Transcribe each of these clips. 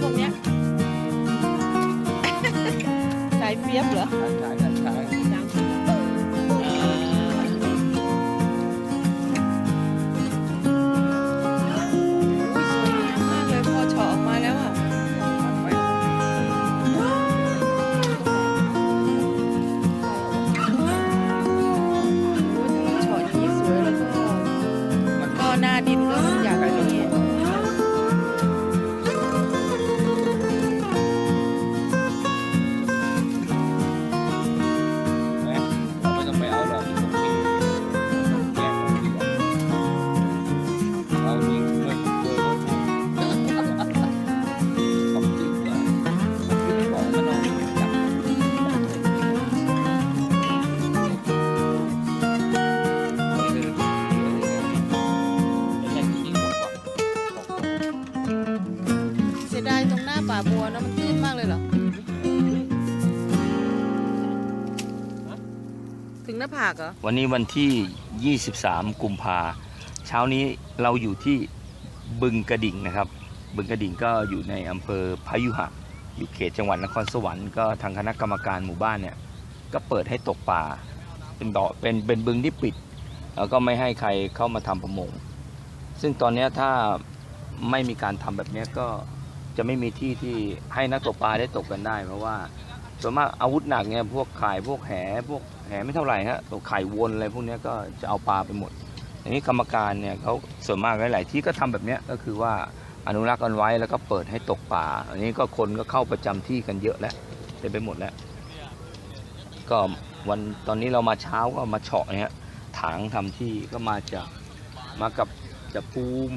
ซิ้ว ผากเหรอ วันนี้วันที่ 23 กุมภาเช้านี้เราอยู่ที่บึงกระดิ่งนะครับ บึงกระดิ่งก็อยู่ในอำเภอพายุหะ อยู่เขตจังหวัดนครสวรรค์ก็ทางคณะกรรมการหมู่บ้านเนี่ยก็เปิดให้ตกปลาเป็นบ่อเป็นเป็นบึงที่ปิด แล้วก็ไม่ให้ใครเข้ามาทำประมง ซึ่งตอนนี้ถ้าไม่มีการทำแบบนี้ก็จะไม่มีที่ที่ให้นักตกปลาได้ตกกันได้ เพราะว่า ส่วนมากอาวุธหนักเนี่ยพวกข่ายพวกแหพวกแหไม่เท่าไหร่ฮะตัวไข่วนอะไรพวกเนี้ยก็จะเอาปลาไปหมดอันนี้กรรมการเนี่ยเขาส่วนมากหลาย ๆ ที่ก็ทำแบบเนี้ยก็คือว่าอนุรักษ์กันไว้แล้วก็เปิดให้ตกปลาอันนี้ก็คนก็เข้าประจำที่กันเยอะแล้วเต็มไปหมดแล้ว ก็วันตอนนี้เรามาเช้าก็มาเฉาะเนี่ยถางทำที่ก็มาจากมากับจะปูม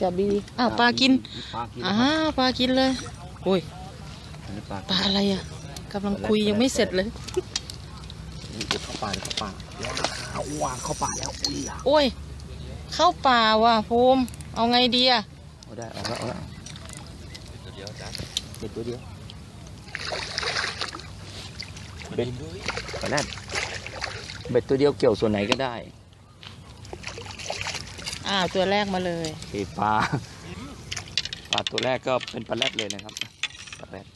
จะบีอ้าวปลากินปลากินอ่าปลากินเลยโอ้ยอันนี้ ปลาปลาอะไรอะกำลังคุยยังไม่เสร็จเลยเดี๋ยวเข้าป่าเดี๋ยวเข้าป่าว้าวว้าวเข้าป่าแล้วอุ้ยอะโอ้ย เข้าป่าว่ะภูมิเอาไงดีอะเอาได้เอาแล้วเอาแล้วเดี๋ยวจ้ะเบ็ดตัวเดียวเบ็ดปลาแรดเบ็ดตัวเดียวเกี่ยวส่วนไหนก็ได้อ้าวตัวแรกมาเลยเอปลาปลาตัวแรกก็เป็นปลาแรดเลยนะครับปลาแรด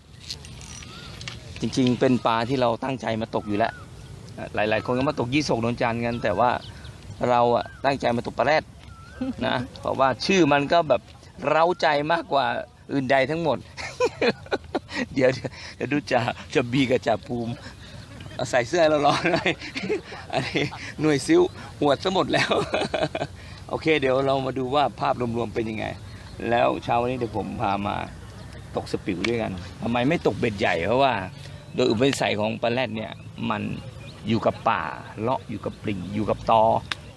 จริงๆ เป็นปลาที่เราตั้งใจมาตกอยู่แล้ว หลาย ๆ คนก็มาตกยี่สกนนจันกัน แต่ว่าเราอะตั้งใจมาตกปลาแรดนะ เพราะว่าชื่อมันก็แบบเร้าใจมากกว่าอื่นใดทั้งหมด เดี๋ยวเดี๋ยวดูจ่าจะบีกับจ่าภูมิใส่เสื้อเราร้อนหน่อยอันนี้หน่วยซิ้วหวดซะหมดแล้ว โอเค เดี๋ยวเรามาดูว่าภาพรวมๆเป็นยังไง แล้วเช้าวันนี้เดี๋ยวผมพามา ตกสปิวด้วยกันทำไมไม่ตกเบ็ดใหญ่เพราะว่า โดยอุปนิสัยของปลาแรดเนี่ยมันอยู่กับป่าเลาะอยู่กับปลิ่งอยู่กับตอ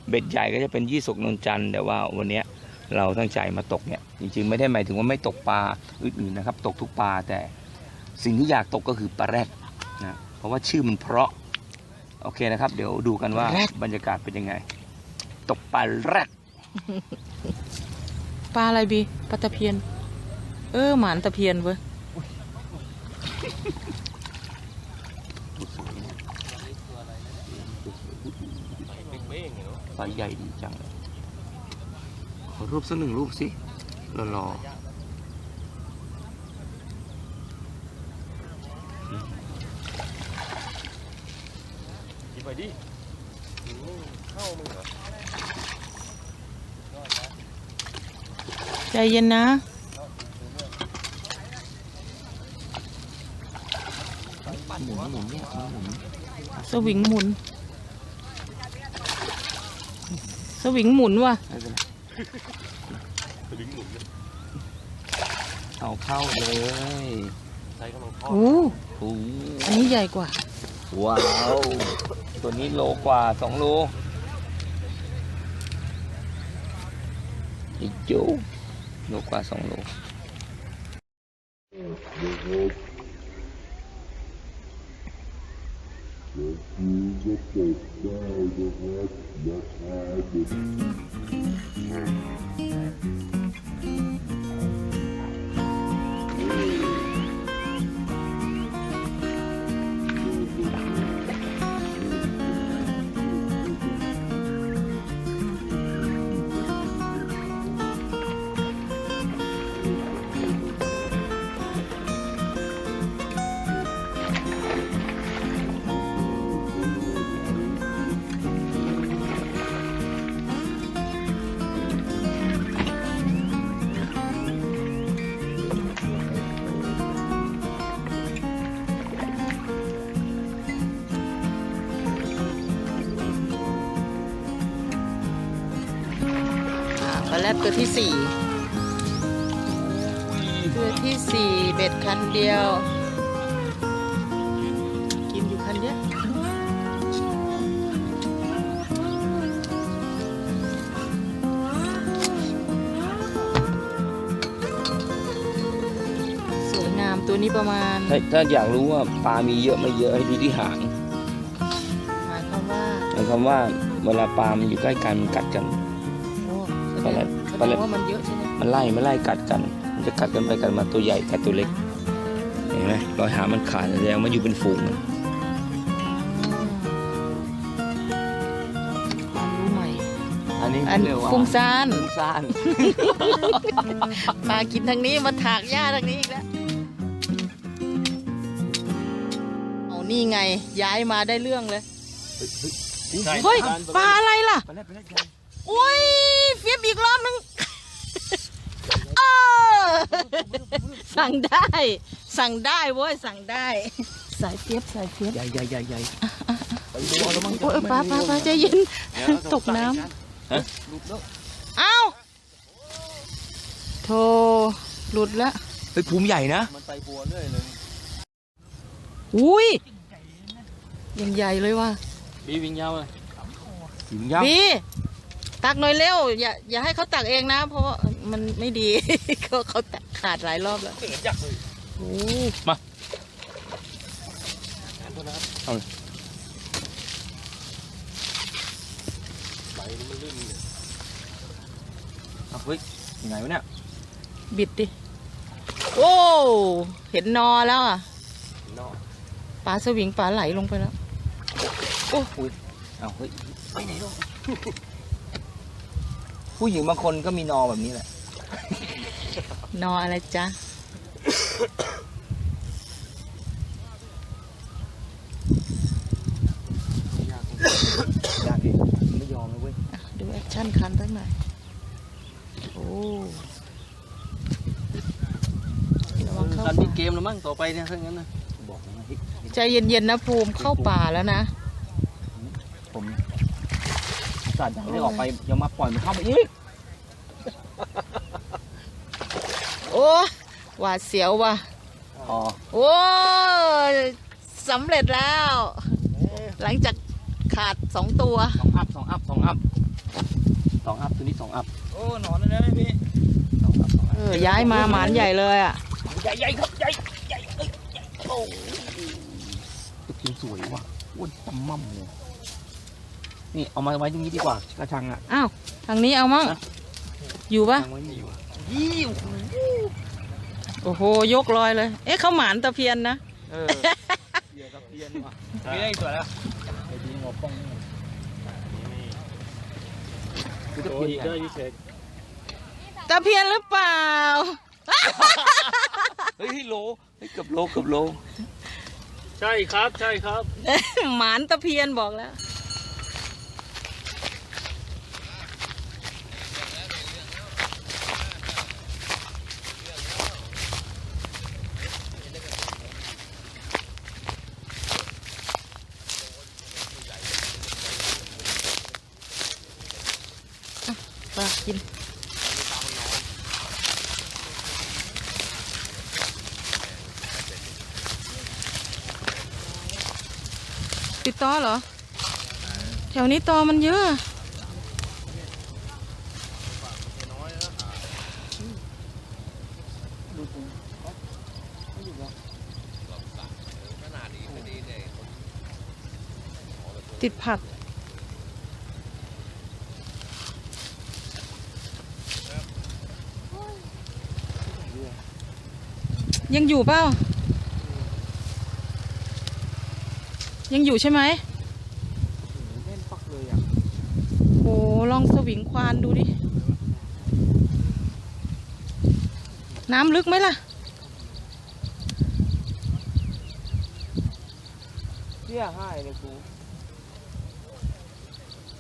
เบ็ดใหญ่ก็จะเป็นยี่สกนนจันทร์แต่ว่าวันเนี้ยเราตั้งใจมาตกเนี่ยจริงๆไม่ได้หมายถึงว่าไม่ตกปลาอื่นๆนะครับ ตกทุกปลาแต่สิ่งที่อยากตกก็คือปลาแรดนะเพราะว่าชื่อมันเพราะโอเคนะครับ เดี๋ยวดูกันว่าแรดบรรยากาศเป็นยังไง ตกปลาแรดปลาอะไรบีปลาตะเพียน เออหมานตะเพียนเว้ยไซส์ใหญ่ดีจังเลยขอรูปสักหนึ่งรูปสิรอรอๆกินไปดิเข้ามึงเหรอใจเย็นนะ หมุนหมุนเนี่ยหมุนสวิงหมุน สวิงหมุนว่ะไม่เป็นไรลิงหมุนเลยเอาเข้าเลยใช้กำลังทอดโอ้โอ้อันนี้ใหญ่กว่า ว้าวตัวนี้โลกว่าสองโลอีกจูโลกว่าสองโล แรดตัวที่สี่ตัวที่สี่เบ็ดคันเดียว กินอยู่คันเดียวสวยงามตัวนี้ประมาณ ถ้าถ้าอยากรู้ว่าปลามีเยอะไม่เยอะให้ดูที่หางหมายความว่าหมายความว่าเวลาปลามันอยู่ใกล้กันมันกัดกันโอ้แสปลาดแรดง แสปลาดแรดงว่ามันเยอะใช่ไหมมันไล่มันไล่กัดกัน มันจะกัดกันไปกัดมาตัวใหญ่กัดตัวเล็ก เห็นไหมรอยหางมันขาดแสดงมันอยู่เป็นฝูงมันความรู้ใหม่ อันนี้อันเรียกว่าฟุ้งซ่านฟุ้งซ่านปลากินทางนี้มาถากหญ้าทางนี้อีกแล้วเอานี่ไง ย้ายมาได้เรื่องเลยใช่เฮ้ยปลาอะไรล่ะปลาแรดปลาแรดโอ้ยเฟียบอีกรอบนึงเออ สั่งได้ สั่งได้เว้ย สั่งได้ สายเฟียบสายเฟียบใหญ่ใหญ่ใหญ่ใหญ่โอ้ยปลาปลาปลาใจเย็น ตกน้ฮะลุกแล้วเอ้าโธ่หลุดละเฮ้ยภูมิใหญ่นะ มันไปบัวเรื่อยเลยอุ้ยยังใหญ่เลยว่ะบีวิ่งยาวเลยถึงยักษ์บี ตักหน่อยเร็ว อย่าอย่าให้เขาตักเองนะ เพราะว่ามันไม่ดี เขาเขาตักขาดหลายรอบแล้วเกิดยักษ์เลยโอ้ใบนี่มันลื่นเอาเฮ้ยยังไงวะเนี่ยบิดดิ โอ้ เห็นนอแล้วอะนอกปลาสวิงปลาไหลลงไปแล้วเอาเฮ้ยไปไหนลูก ผู้หญิงบางคนก็มีนอแบบนี้แหละ นออะไรจ๊ะ ยากยากดิไม่ยอมเลยเว้ยอะดูแอคชั่นคันตั้งหน่อยโอ้ระวังเข้าการป่ามีเกมแล้วมั้งต่อไปเนี่ยถ้างั้นนะบอกนะเฮ้ยใจเย็นๆนะภูมิเข้าป่าแล้วนะ ผม สัตว์ยังไม่ได้ออกไปยังมาปล่อยมันเข้ามาอีก โอ้หวาดเสียวว่ะอ๋อ โอ้ยสำเร็จแล้ว หลังจากขาดสองตัวสองอัพสองอัพสองอัพสองอัพตัวนี้สองอัพโอ้หนอนเลยนะพี่สองอัพสองอัเอพอย้ายมาหมานใหญ่เลยอะใหญ่ใหญ่ครับใหญ่ใหญ่เอ้ยใหญ่โอ้ตะเกียงสวยว่ะอ้วนตำมั่มเลย นี่เอามาไว้ตรงนี้ดีกว่ากระชังอะอ้าวทางนี้เอามั่งฮะอยู่ปะกระชังไว้นี่ยี่โอ้โหโอ้โหยกลอยเลย เอ๊ะเขาหมานตะเพียนนะเออเบียร์กับเบียร์นี่ว่ะมีได้อีกตัวแล้วไอ้ดีงอป้องนี่คือตัตะวเกียงอีกใหได้ญ่ยี่เศษตะเพียนหรือเปล่า เฮ้ยโลเฮ้ยเกือบโลเกือบโล ใช่ครับใช่ครับ หมานตะเพียนบอกแล้ว ติดต่อเหรอ แถวนี้ตอมันเยอะติดผักยังอยู่เปล่า ยังอยู่ใช่ไหมเล่นปักเลยอะโอ้ลองสวิงควานดูดิ น้ำลึกไหมล่ะเที่ยให้เลยกู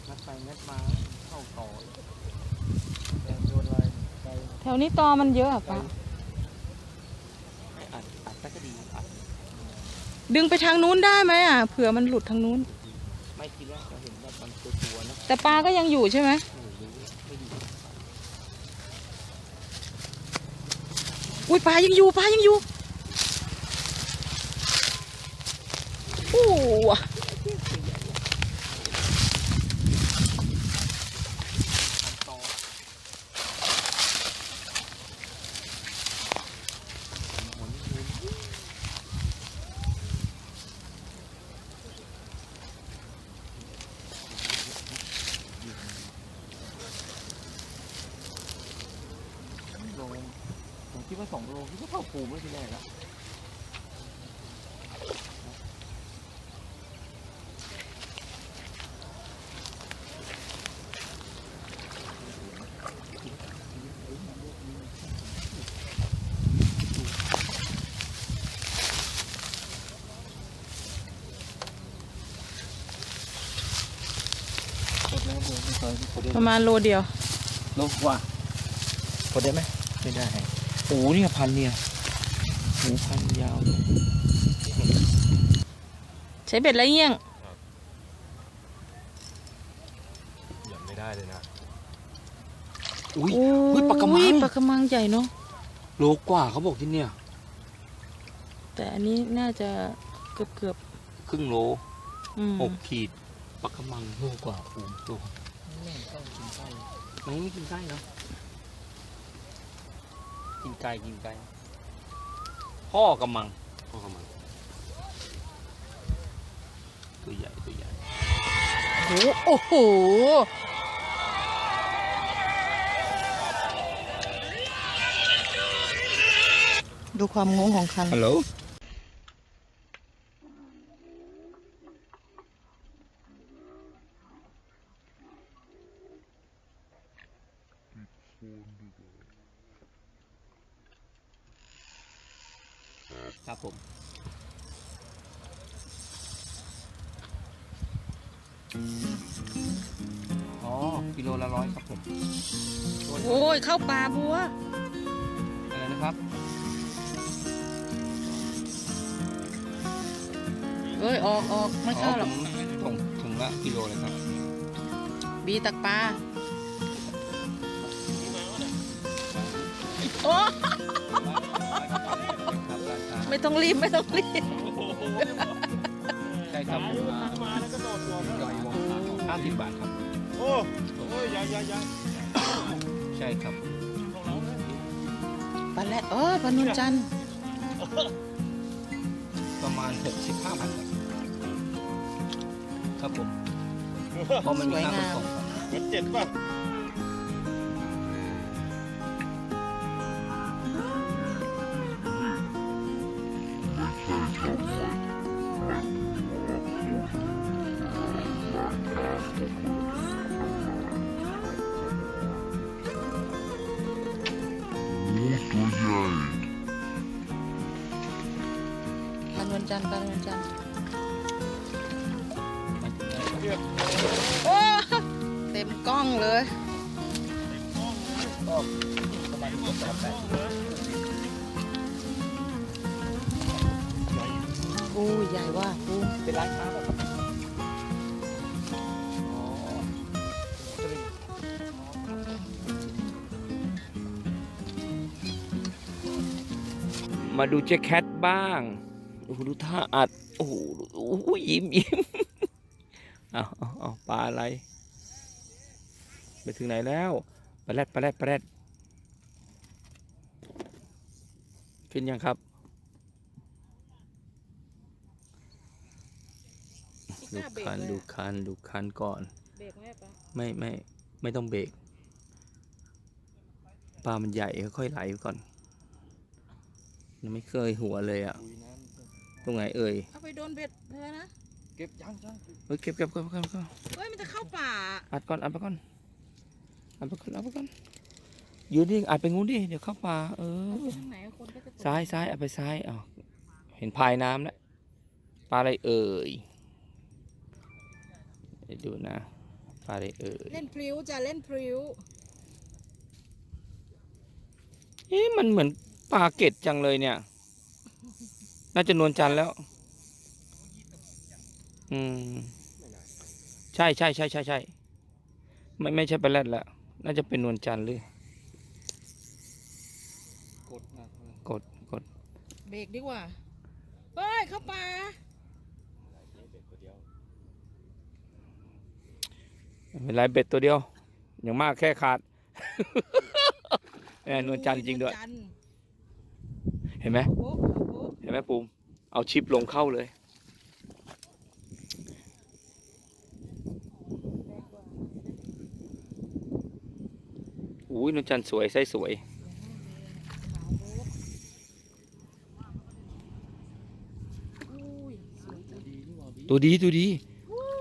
งัดไปงัดมาเข้าต่อแต่โดนอะไรไปแถวนี้ตอมันเยอะอะปะอัดอัดแต่ก็ดีอั ดึงไปทางนู้นได้ไหมอะเผื่อมันหลุดทางนู้น ไม่คิดว่าจะเห็นแบบมันตัวตัวนะแต่ปลาก็ยังอยู่ใช่ไหมอุ้ยปลายังอยู่ปลายังอยู่ ว่าสองโลคิดว่าเข้าภูมิไม่ทีแรกแล้วประมาณโลเดียว โลกว่าพอได้ไหมไม่ได้ โอ้โหเนี่ยพันเนี่ยหมูพันยาวเลยใช้เบ็ดไรเงี้ยงยังไม่ได้เลยนะ อุ้ยโอ้เฮ้ยปลากระมังปลากระมังใหญ่เนาะโลกว่าเขาบอกที่เนี่ย แต่อันนี้น่าจะเกือบเกือบครึ่งโลๆอืมหกขีดปลากระมังโลกว่าภูมิตัวไม่ไม่กินไก่เนาะ กินไก่กินไก่พ่อกระมังพ่อกระมังตัวใหญ่ตัวใหญ่โอ้โหโอ้โหดูความงงของคันฮัลโหล ครับผมอ๋อกิโลละร้อยครับผมโอ้ยเข้าป่าบัวอะไรนะครับเอ้ยออกออกไม่เข้าหรอกถุงถุงละกิโลเลยครับ บีตักปลาโอ้ ไม่ต้องรีบไม่ต้องรีบ ใช่ครับผมมาแล้วก็โดดตัวแล้วห้าสิบบาทครับ โอ้โอ้ยยังยัยใช่ครับของเราเลยปลาแรดเออปลานุนจันทร์ประมาณหกสิบห้าพันครับครับผมเพราะมันมีค่าขนส่งครับมันเจ็ดป่ะ เลยโอ้ยใหญ่ว่าปูเป็นร้านค้าแบบมาดูเจ๊แคทบ้างโอ้ดูท่าอัด โอ้โหยิ้มยิ้มอาเอาเอาปลาอะไร ไปถึงไหนแล้วปลาแรดปลาแรดปลาแรดขึ้นยังครับดูคันดูคันดูคันก่อนเบรกไหมปะไม่ไม่ไม่ต้องเบรกปลามันใหญ่ค่อยๆไหลไปก่อนยังไม่เคยหัวเลยอะตรงไหนเอ่ยเอาไปโดนเบ็ดเธอนะเก็บยังยังเฮ้ยเก็บเก็บเก็บเก็บเก็บเฮ้ยมันจะเข้าป่าอัดก่อนอัดไปก่อน อัดไปก่อนอัดไปก่อนยืนดิอัดไปงูนดิเดี๋ยวเข้าป่าเออทางไหนคนก็จะตกซ้ายซ้ายอัดไปซ้ายอ้าวเห็นพายน้ำแล้วปลาอะไรเอ่ยเดี๋ยวดูนะปลาอะไรเอ่ยเล่นพริ้วจะเล่นพริ้วเอ๊ะมันเหมือนปลาเกตจังเลยเนี่ย น่าจะนวลจันทร์แล้ว อืม ใช่ใช่ใช่ใช่ใช่ไม่ไม่ใช่ปลาแรดแล้ว น่าจะเป็นนวลจันทร์หรือกดหนักเลยกเบรกดีกว่าเฮ้ยเข้าป่าไม่เป็นไรเบ็ดตัวเดียว อย่างมากแค่ขาดแน่นวลจันทร์จริงด้วยนจันทร์เห็นไหมโป๊ะโป๊ะเห็นไหมปูม เอาชิปลงเข้าเลย อุ้ยนวลจันทร์สวยไส้สวยอุ้ยสวยจังตัวดีตัวดี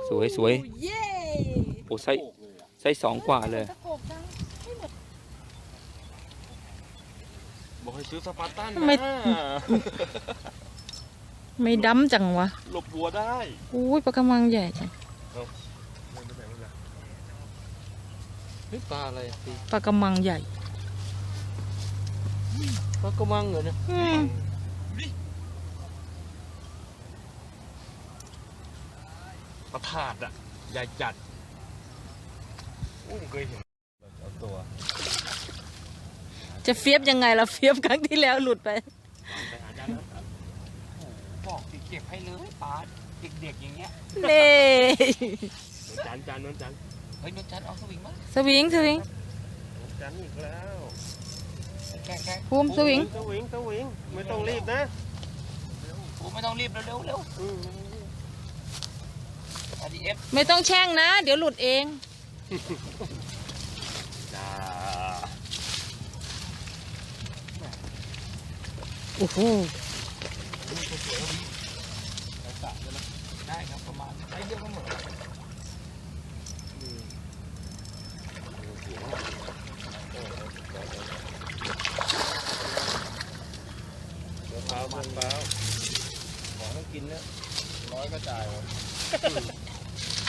สวยสวยเย้โอ้ไส้ไส้สองกว่าเลยตะโกกจังไม่หมดบอกให้ซื้อสปาร์ตันทำไมนะไม่ดำจังวะ หลบบัวได้ อุ้ยปลากระมังใหญ่จังเฮ้ ยปลาอะไรตีปลากระมังใหญ่ ปลากระมังเหรอเนี่ยอืมปลาถาดอะ ใหญ่จัดโอ้เคยเห็นเอาตัว จะเฟียบยังไงล่ะเฟียบครั้งที่แล้วหลุดไปไปหาจานแล้วบอกสิเก็บให้เลยปลาเด็กๆอย่างเงี้ย เน่ จานจานนนจาน เฮ้ยนวลจันทร์เอาสวิงมาสวิงสวิงจานอีกแล้วแค่แค่ภูมิสวิงสวิงสวิงไม่ต้องรีบนะปูไม่ต้องรีบเร็วเร็วเร็วอืมอดีเอฟไม่ต้องแช่งนะ เดี๋ยวหลุดเองจ้าโอ้โหได้ครับประมาณไซส์เดียวกันหมด มะพร้าวมะพร้าวของต้องกินนะร้อยก็จ่ายหมด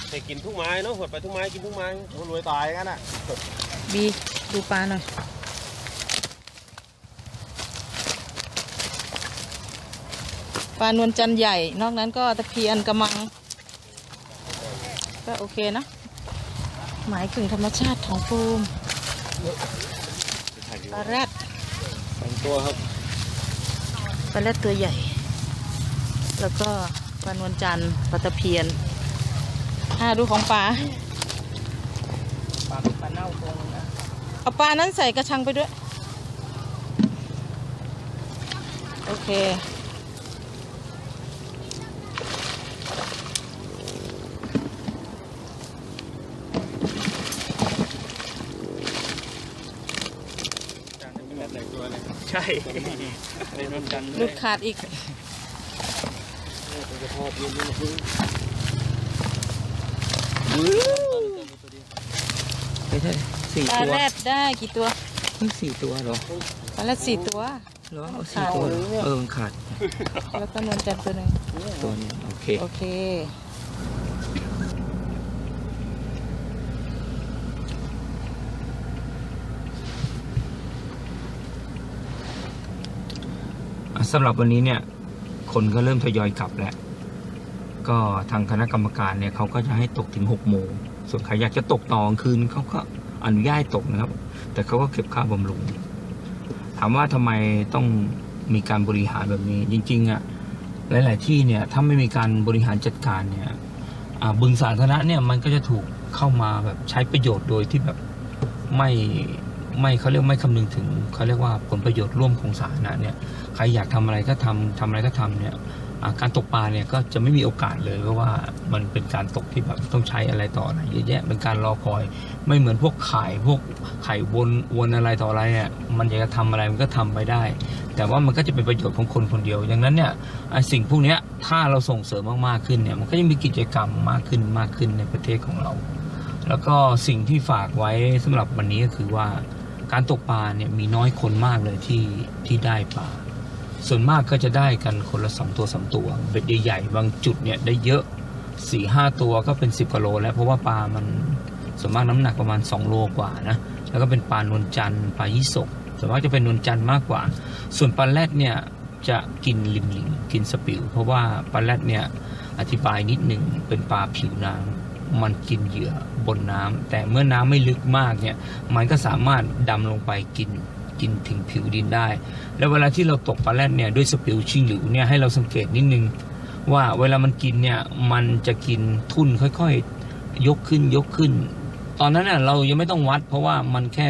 ให้กินทุกไม้เนาะหดไปทุกไม้กินทุกไม้โอ้รวยตายกันอะบีดูปลาหน่อยปลานวลจันทร์ใหญ่ นอกนั้นก็ตะเพียนกระมัง ก็โอเคนะ หมายถึงธรรมชาติของภูมิปลาแรดสองตัวครับ ปลาแรดตัวใหญ่ แล้วก็ปลานวลจันทร์ปลาตะเพียนอ่าดูของปลาปลาเป็นปลาเน่าตรงนะเอาปลานั้นใส่กระชังไปด้วย โอเค ใช่เป็นนวลจันทร์หลุดขาดอีกไม่ใช่สี่ปลาตัวแรดได้กี่ตัวนี่สี่ตัวเหรอปลาแรดสี่ตัว เหรอเอาสี่ตัวเหรอเออมันขาด แล้วก็นวลจันทร์ตัวหนึ่งตัวหนึงโอเค โอเค สำหรับวันนี้เนี่ยคนก็เริ่มทยอยกลับแล้ว ก็ทางคณะกรรมการเนี่ยเขาก็จะให้ตกถึงหกโมงส่วนใครอยากจะตกตอนคืนเขาก็อนุญาตตกนะครับ แต่เขาก็เก็บค่าบำรุง ถามว่าทำไมต้องมีการบริหารแบบนี้ จริงๆอะหลาย ๆ ที่เนี่ยถ้าไม่มีการบริหารจัดการเนี่ยบึงสาธารณะเนี่ยมันก็จะถูกเข้ามาแบบใช้ประโยชน์โดยที่แบบไม่ ไม่เขาเรียกไม่คำนึงถึงเขาเรียกว่าผลประโยชน์ร่วมของสาธารณะเนี่ยใครอยากทำอะไรก็ทำทำอะไรก็ทำเนี่ยการตกปลาเนี่ยก็จะไม่มีโอกาสเลยเพราะว่ามันเป็นการตกที่แบบต้องใช้อะไรต่ออะไรเยอะแยะเป็นการรอคอย ไม่เหมือนพวกขายพวกไข่วนวนอะไรต่ออะไรเนี่ยมันอยากจะทำอะไรมันก็ทำไปได้ แต่ว่ามันก็จะเป็นประโยชน์ของคนคนเดียวดังนั้นเนี่ยไอ้สิ่งพวกนี้ถ้าเราส่งเสริมมากๆขึ้นเนี่ยมันก็จะมีกิจกรรมมากขึ้นมากขึ้นในประเทศของเรา แล้วก็สิ่งที่ฝากไว้สำหรับวันนี้ก็คือว่า การตกปลาเนี่ยมีน้อยคนมากเลยที่ที่ได้ปลา ส่วนมากก็จะได้กันคนละสองตัวสามตัวเบ็ดใหญ่ๆบางจุดเนี่ยได้เยอะสี่ห้าตัวก็เป็นสิบกิโล แล้วเพราะว่าปลามันส่วนมากน้ำหนักประมาณสองโลกว่านะแล้วก็เป็นปลานวลจันทร์ปลายี่สกส่วนมากจะเป็นนวลจันทร์มากกว่า ส่วนปลาแรดเนี่ยจะกินริมลิงกินสปิว เพราะว่าปลาแรดเนี่ยอธิบายนิดหนึ่งเป็นปลาผิวน้ำมันกินเหยื่อ นน้ำแต่เมื่อน้ำไม่ลึกมากเนี่ย มันก็สามารถดำลงไปกินกินถึงผิวดินได้ แล้วเวลาที่เราตกปลาแรดเนี่ยด้วยสปิลชิงหลิวเนี่ยให้เราสังเกตนิดนึงว่าเวลามันกินเนี่ยมันจะกินทุ่นค่อยๆ ยกขึ้นยกขึ้น ตอนนั้นเน่ะเรายังไม่ต้องวัด เพราะว่ามันแค่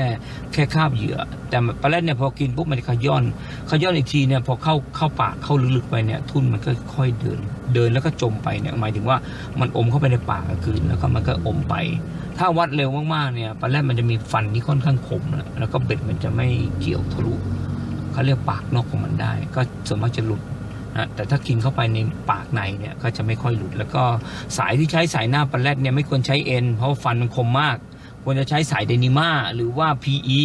แค่คาบเหยื่อ แต่ปลาแรดเนี่ยพอกินปุ๊บมันจะขย้อนขย้อนอีกทีเนี่ยพอเข้าเข้าปากเข้าลึกๆไปเนี่ยทุ่นมันก็ค่อยเดิน เดินแล้วก็จมไปเนี่ยหมายถึงว่ามันอมเข้าไปในปากคืนแล้วก็มันก็อมไป ถ้าวัดเร็วมากๆเนี่ยปลาแรดมันจะมีฟันที่ค่อนข้างคมแล้วก็เบ็ดมันจะไม่เกี่ยวทะลุเขาเรียกปากนอกของมันได้ ก็ส่วนมากจะหลุด แต่ถ้ากินเข้าไปในปากในเนี่ยก็จะไม่ค่อยหลุด แล้วก็สายที่ใช้สายหน้าปลาแรดเนี่ยไม่ควรใช้เอ็นเพราะฟันมันคมมาก ควรจะใช้สายเดนิมาหรือว่า PE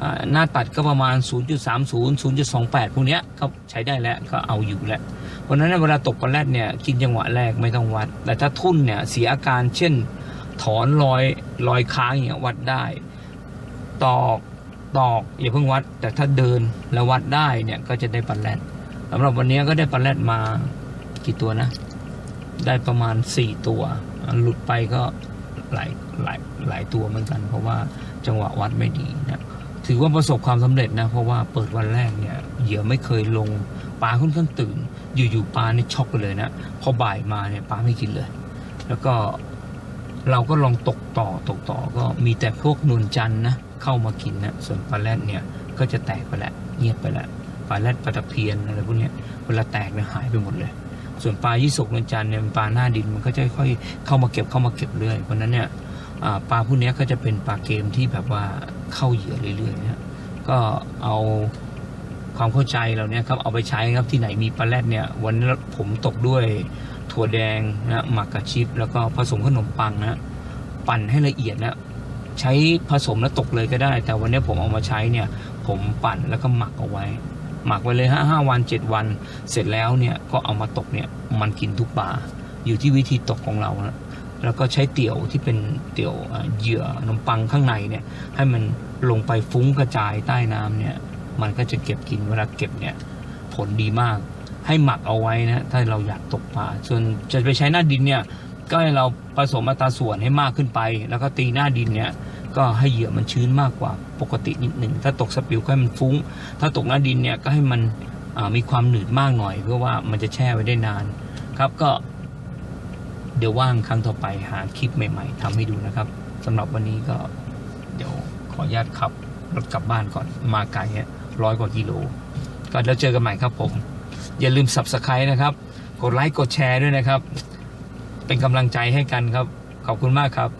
อ่าหน้าตัดก็ประมาณ 0.30 0.28 พวกเนี้ยก็ใช้ได้แล้วก็เอาอยู่แล้วเพราะฉะนั้นเวลาตกปลาแรดเนี่ยกินจังหวะแรกไม่ต้องวัด แต่ถ้าทุ่นเนี่ยเสียอาการเช่นถอนรอยรอยค้างอย่างเงี้ยวัดได้ ตอกตอกอย่าเพิ่งวัด แต่ถ้าเดินแล้ววัดได้เนี่ยก็จะได้ปลาแรดำหรับวันนี้ก็ได้ปลาแรดมากี่ตัวนะ ได้ประมาณ4ตัว หลุดไปก็หลายหลายหลายตัวเหมือนกัน เพราะว่าจังหวะวัดไม่ดีนะถือว่าประสบความสำเร็จนะ เพราะว่าเปิดวันแรกเนี่ยเหยื่อไม่เคยลงปลาค่อนข้างตื่น อยู่ๆปลาเนี่ยช็อกไปเลยนะ พอบ่ายมาเนี่ยปลาไม่กินเลย แล้วก็เราก็ลองตกต่อตกต่อก็มีแต่พวกนวลจันนะเข้ามากินนะส่วนปลาแรดเนี่ยก็จะแตกไปแล้วเงียบไปแล้ว ปลาแรดปลาตะเพียนอะไรพวกนี้เวลาแตกเนี่ยหายไปหมดเลย ส่วนปลายี่สกนวลจันทร์เนี่ยเป็นปลาหน้าดินมันก็จะค่อยเข้ามาเก็บเข้ามาเก็บเรื่อยเพราะนั้นเนี่ยปลาพวกนี้ก็จะเป็นปลาเกมที่แบบว่าเข้าเหยื่อเรื่อยๆนะก็เอาความเข้าใจเราเนี่ยครับเอาไปใช้ครับที่ไหนมีปลาแรดเนี่ยวันนี้ผมตกด้วยถั่วแดงนะหมักกับชิป แล้วก็ผสมขนมปังนะปั่นให้ละเอียดนะใช้ผสมแล้วตกเลยก็ได้ แต่วันนี้ผมเอามาใช้เนี่ย ผมปั่นแล้วก็หมักเอาไว้ หมักไว้เลยห้าห้าวันเจ็ดวัน เสร็จแล้วเนี่ยก็เอามาตกเนี่ยมันกินทุกปลาอยู่ที่วิธีตกของเรานะแล้วก็ใช้เตี่ยวที่เป็นเตี่ยวเหยื่อนมปังข้างในเนี่ยให้มันลงไปฟุ้งกระจายใต้น้ำเนี่ยมันก็จะเก็บกินเวลาเก็บเนี่ยผลดีมาก ให้หมักเอาไว้นะถ้าเราอยากตกปลาส่วนจะไปใช้หน้าดินเนี่ยก็ให้เราผสมอัตราส่วนให้มากขึ้นไป แล้วก็ตีหน้าดินเนี่ย ก็ให้เหยื่อมันชื้นมากกว่าปกตินิดหนึ่งถ้าตกสปิลก็ให้มันฟุ้ง ถ้าตกหน้าดินเนี่ยก็ให้มันมีความหนืดมากหน่อย เพื่อว่ามันจะแช่ไว้ได้นาน ครับก็ เดี๋ยวว่างครั้งต่อไปหาคลิปใหม่ๆทำให้ดูนะครับสำหรับวันนี้ก็เดี๋ยวขออนุญาตขับรถกลับบ้านก่อนมาไกลร้อยกว่ากิโลก็แล้วเจอกันใหม่ครับผม อย่าลืม subscribe นะครับ กดไลค์กดแชร์ด้วยนะครับ เป็นกำลังใจให้กันครับ ขอบคุณมากครับ